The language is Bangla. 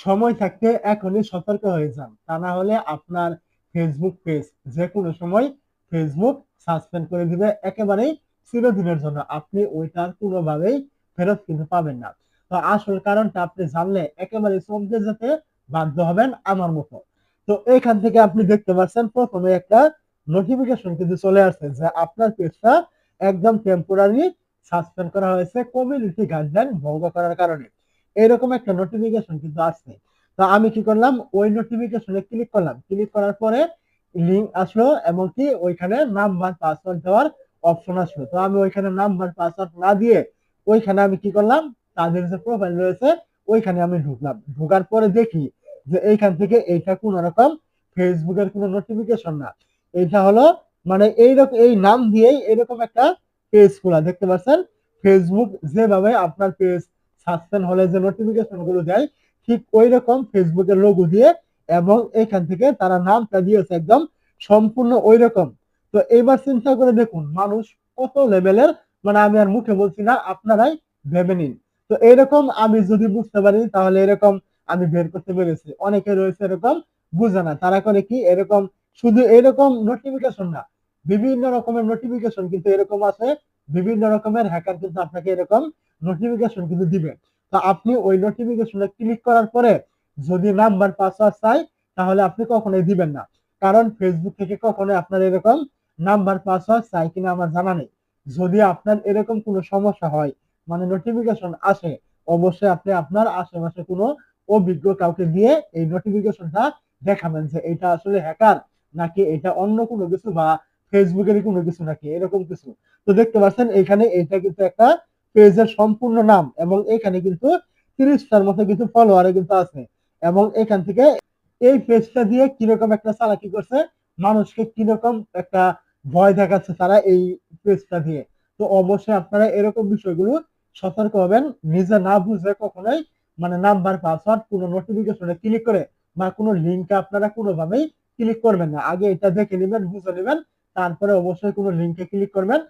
সময় থাকতে এখনই সতর্ক হয়ে যান। তা না হলে আপনার ফেসবুক পেজ যে কোনো সময় ফেসবুক সাসপেন্ড করে দিবে একেবারেই চিরদিনের জন্য। আপনি ওইটার কোনোভাবেই ফেরত কিন্তু পাবেন না। তো আসল কারণটা আপনি জানলে একেবারে চমকে যেতে বাধ্য হবেন আমার মতো। তো এখান থেকে আপনি দেখতে পাচ্ছেন প্রথমে একটা নোটিফিকেশন কিন্তু চলে আসছে যে আপনার পেজটা একদম টেম্পোরারি সাসপেন্ড করা হয়েছে। কমিউনিটি গাইডলাইন ভঙ্গ করার কারণে। এরকম একটা নোটিফিকেশন কিন্তু আসছে। তো আমি কি করলাম? ওই নোটিফিকেশনে ক্লিক করলাম। ক্লিক করার পরে লিঙ্ক আসলো এবং কি ওইখানে নাম্বার পাসওয়ার্ড দেওয়ার অপশন আসলো। তো আমি ওইখানে নাম্বার পাসওয়ার্ড না দিয়ে ওইখানে আমি কি করলাম? তাদের যে প্রোফাইল রয়েছে, ওইখানে আমি ঢুকলাম। ঢুকার পরে দেখি যে এইখান থেকে এইটা কোন রকম ফেসবুকের কোনো নোটিফিকেশন না। এইটা হলো মানে এইরকম, এই নাম দিয়েই এরকম একটা পেজ খোলা। দেখতে পাচ্ছেন? ফেসবুক যেভাবে আপনার পেজ সাসপেন্ড হলে যে নোটিফিকেশনগুলো দেয়, ঠিক ওই রকম ফেসবুকের লোগো দিয়ে এবং এখান থেকে তারা নামটা দিয়েছে একদম সম্পূর্ণ ওই রকম তো এবার চিন্তা করে দেখুন, মানুষ কত লেভেলের মানে আমি আর মুখে বলছি না, আপনারাই ভেবে নিন। তো এরকম আমি যদি বুঝতে পারি, তাহলে এরকম আমি বের করতে পেরেছি। অনেকে রয়েছে এরকম, বুঝে না। তারা করে কি, এরকম শুধু এরকম নোটিফিকেশন না, বিভিন্ন রকমের নোটিফিকেশন কিন্তু এরকম আছে, বিভিন্ন রকমের হ্যাকার কিন্তু আপনাকে এরকম নোটিফিকেশন কিন্তু দিবে। তো আপনি ওই নোটিফিকেশনে ক্লিক করার পরে যদি নাম্বার পাসওয়ার্ড চাই, তাহলে আপনি কখনোই দিবেন না। কারণ ফেসবুক থেকে কখনোই আপনার এরকম নাম্বার পাসওয়ার্ড চাই কিনা আমার জানা নেই। যদি আপনার এরকম কোনো সমস্যা হয় মানে নোটিফিকেশন আসে, অবশ্যই আপনি আপনার আশেপাশে কোনো অভিজ্ঞ কাউকে দিয়ে এই নোটিফিকেশনটা দেখাবেন যে এটা আসলে হ্যাকার নাকি এটা অন্য কোনো কিছু বা ফেসবুকেরই কোনো কিছু নাকি, এরকম কিছু। তো দেখতে পাচ্ছেন, এখানে এটা কিন্তু একটা পেজের সম্পূর্ণ নাম এবং এখানে কিন্তু তিরিশটার মতো কিন্তু ফলোয়ারে কিন্তু আছে। এবং এখান থেকে এই পেজটা দিয়ে কীরকম একটা চালাকি করছে, মানুষকে কীরকম একটা ভয় দেখাচ্ছে তারা এই পেজটা দিয়ে। তো অবশ্যই আপনারা এরকম বিষয়গুলো সতর্ক হবেন, নিজে না বুঝে কখনোই মানে নাম্বার পাসওয়ার্ড কোনো নোটিফিকেশনে ক্লিক করে বা কোনো লিঙ্কে আপনারা কোনোভাবেই ক্লিক করবেন না। আগে এটা দেখে নেবেন, বুঝে নেবেন, তারপরে অবশ্যই কোনো লিঙ্কে ক্লিক করবেন।